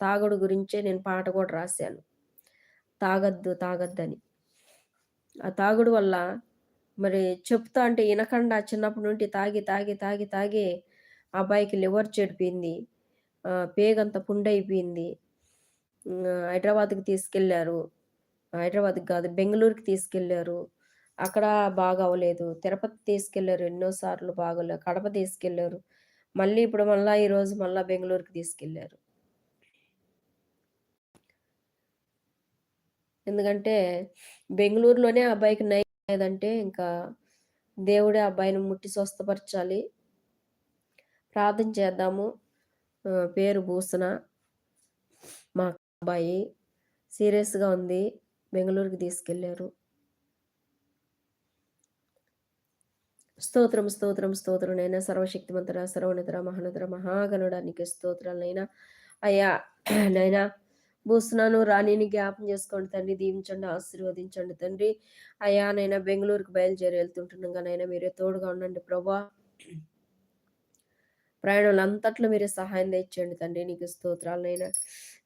తాగుడు గురించే నేను పాట కూడా రాశాను. తాగొద్దు తాగొద్దని. ఆ తాగుడు వల్ల మరి చెప్తా అంటే వినకుండా చిన్నప్పటి నుండి తాగి తాగి తాగి తాగి ఆ అబ్బాయికి లివర్ చెడిపోయింది. పేగంత పేగంతా పుండైపోయింది. హైదరాబాద్కి తీసుకెళ్ళారు హైదరాబాద్కి కాదు బెంగళూరుకి తీసుకెళ్ళారు అక్కడ బాగా అవ్వలేదు తిరుపతి తీసుకెళ్ళారు ఎన్నోసార్లు బాగోలేదు కడప తీసుకెళ్ళారు మళ్ళీ ఇప్పుడు మళ్ళీ ఈరోజు మళ్ళీ బెంగళూరుకి తీసుకెళ్ళారు ఎందుకంటే బెంగళూరులోనే ఆ అబ్బాయికి నయం లేదంటే ఇంకా దేవుడే ఆ అబ్బాయిని ముట్టి స్వస్థపరచాలి. ప్రార్థన చేద్దాము. పేరు భూసణ మా అబ్బాయి సీరియస్గా ఉంది. బెంగళూరుకి తీసుకెళ్ళారు స్తోత్రం స్తోత్రం స్తోత్రం నైనా. సర్వశక్తిమంతర సర్వనితర మహానతర మహాగణుడానికి స్తోత్రాలైనా అయ్యా నైనా భూస్తున్నాను రాణిని జ్ఞాపం చేసుకోండి తండ్రి దీవించండి ఆశీర్వదించండి తండ్రి. అయ్యా నైనా బెంగళూరుకు బయలుదేరి వెళ్తుంటుండగా నైనా మీరే తోడుగా ఉండండి ప్రభా. ప్రయాణాలు అంతట్లో మీరే సహాయం తెచ్చండి తండ్రి నీకు స్తోత్రాలు నైనా.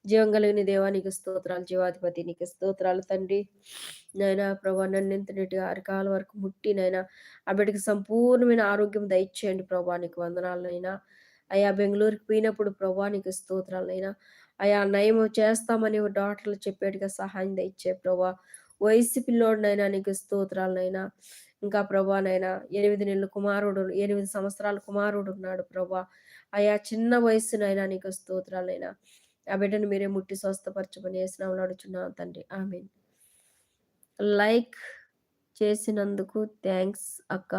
జీవం కలిగిన దేవా నీకు స్తోత్రాలు జీవాధిపతి నీకు స్తోత్రాలు తండ్రి. నైనా ప్రభా నన్ను ఎంతటి అరికాల వరకు ముట్టి నైనా ఆ బిడ్డకి సంపూర్ణమైన ఆరోగ్యం దయచేయండి ప్రభా నీకు వందనాలనైనా అయ్యా బెంగళూరుకి పోయినప్పుడు ప్రభా నీకు స్తోత్రాలైనా అయా నయం చేస్తామని డాక్టర్లు చెప్పేట్టుగా సహాయం ఇచ్చే ప్రభా. వయసు పిల్లోడినైనా నీకు స్తోత్రాలనైనా ఇంకా ప్రభానైనా ఎనిమిది నెలల కుమారుడు ఎనిమిది సంవత్సరాల కుమారుడు ఉన్నాడు ప్రభా. అయా చిన్న వయసునైనా నీకు స్తోత్రాలైనా ఆ బిడ్డను మీరే ముట్టి స్వస్థపరచమని వేసినాము నడుచున్నాను తండ్రి. ఆమె లైక్ చేసినందుకు థ్యాంక్స్ అక్క.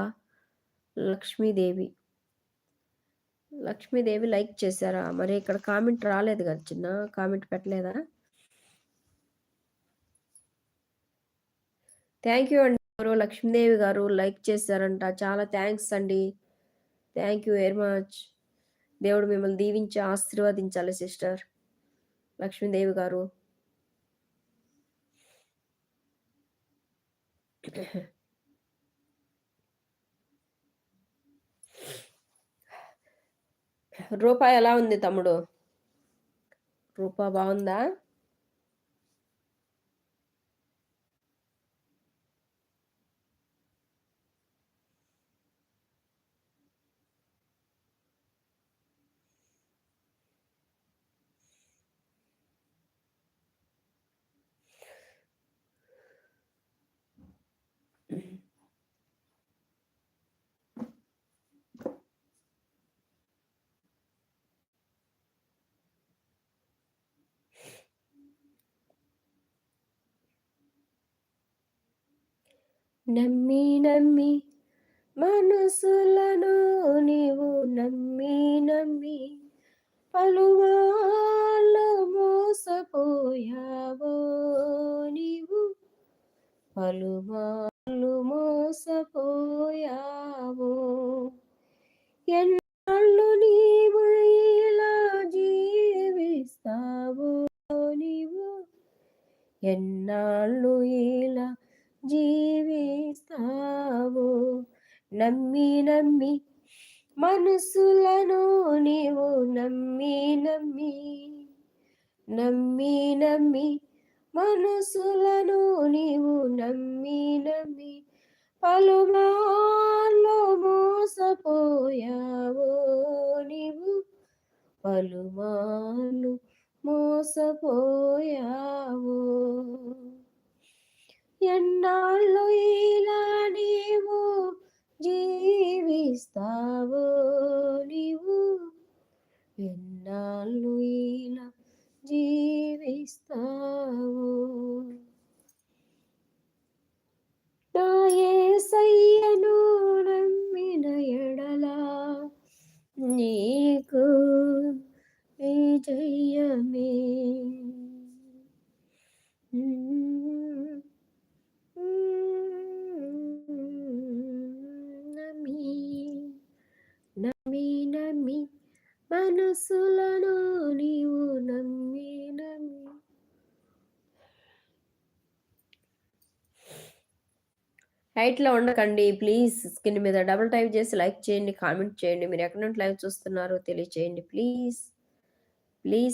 లక్ష్మీదేవి. లక్ష్మీదేవి లైక్ చేశారా? మరి ఇక్కడ కామెంట్ రాలేదు కదా చిన్న కామెంట్ పెట్టలేదా? థ్యాంక్ యూ అండి లక్ష్మీదేవి గారు లైక్ చేశారంట. చాలా థ్యాంక్స్ అండి. థ్యాంక్ యూ వెరీ మచ్ దేవుడు మిమ్మల్ని దీవించి ఆశీర్వదించాలి సిస్టర్. లక్ష్మీదేవి గారు. రూపా ఎలా ఉంది తమ్ముడు? రూపా బాగుందా? నమ్మి నమ్మి మనసులను నీవు నమ్మి నమ్మి పలువాళ్ళు మోసపోయావో నీవు. పలువా జీవిస్తావు నమ్మి నమ్మి మనసులను నీవు నమ్మి నమ్మి నమ్మి నమ్మి మనసులను నీవు నమ్మి నమ్మి పలుమార్లు మోసపోయావో? నీవు పలుమాలు మోసపోయావో? ఎన్నాళ్ళు ఇలా నీవు జీవిస్తావు నీవు? ఎన్నాళ్ళు ఇలా జీవిస్తావు? నా యేసయ్యను నమ్మిన ఎడలా నీకు విజయమే. మనసులను నీవు నమ్మి నమ్మి. లైట్లో ఉండకండి ప్లీజ్ స్క్రీన్ మీద డబుల్ టైప్ చేసి లైక్ చేయండి కామెంట్ చేయండి. మీరు ఎక్కడ నుండి లైవ్ చూస్తున్నారో తెలియచేయండి ప్లీజ్ ప్లీజ్